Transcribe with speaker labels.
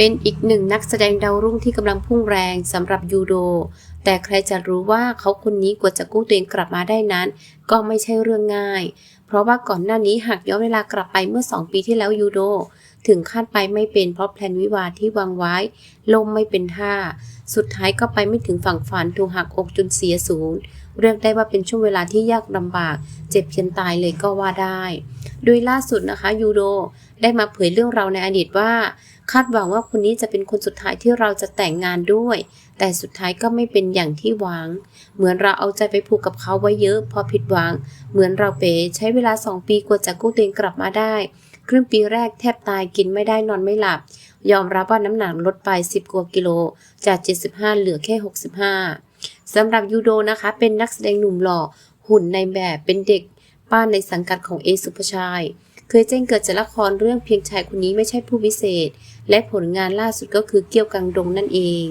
Speaker 1: เป็นอีกหนึ่งนักแสดงดาวรุ่งที่กำลังพุ่งแรงสำหรับยูโด แต่ใครจะรู้ว่าเขาคนนี้กว่าจะกู้ตัวเองกลับมาได้นั้น ก็ไม่ใช่เรื่องง่าย เพราะว่าก่อนหน้านี้หากย้อนเวลากลับไปเมื่อ 2 ปีที่แล้วยูโด ถึงคาดไปไม่เป็นเพราะแพลนวิวาที่วางไว้ล่มไม่เป็นท่า สุดท้ายก็ไปไม่ถึงฝั่งฝันถูกหักอกจนเสียศูนย์เรียกได้ว่าเป็นช่วงเวลาที่ยากลำบาก เจ็บเพียนตายเลยก็ว่าได้ โดยล่าสุดนะคะยูโดได้มาเผยเรื่องราวในอดีตว่า คาดหวังว่าคนนี้จะเป็นคนสุดท้ายที่เราจะแต่งงานด้วย แต่สุดท้ายก็ไม่เป็นอย่างที่หวัง เหมือนเราเอาใจไปผูกกับเขาไว้เยอะ พอผิดหวัง เหมือนเราเป๋ใช้เวลา 2 ปีกว่าจะกู้ตัวเองกลับมาได้ ครึ่งปีแรกแทบตายกินไม่ได้นอนไม่หลับ ยอมรับว่าน้ำหนักลดไป 10 กว่ากิโล จาก 75 เหลือแค่ 65สำหรับยูโดนะคะ เป็นนักแสดงหนุ่มหล่อหุ่นในแบบเป็นเด็กป้านในสังกัดของเอสุภชัย เคยแจ้งเกิดจากละครเรื่องเพียงชายคนนี้ไม่ใช่ผู้วิเศษ และผลงานล่าสุดก็คือเกี่ยวกังดงนั่นเอง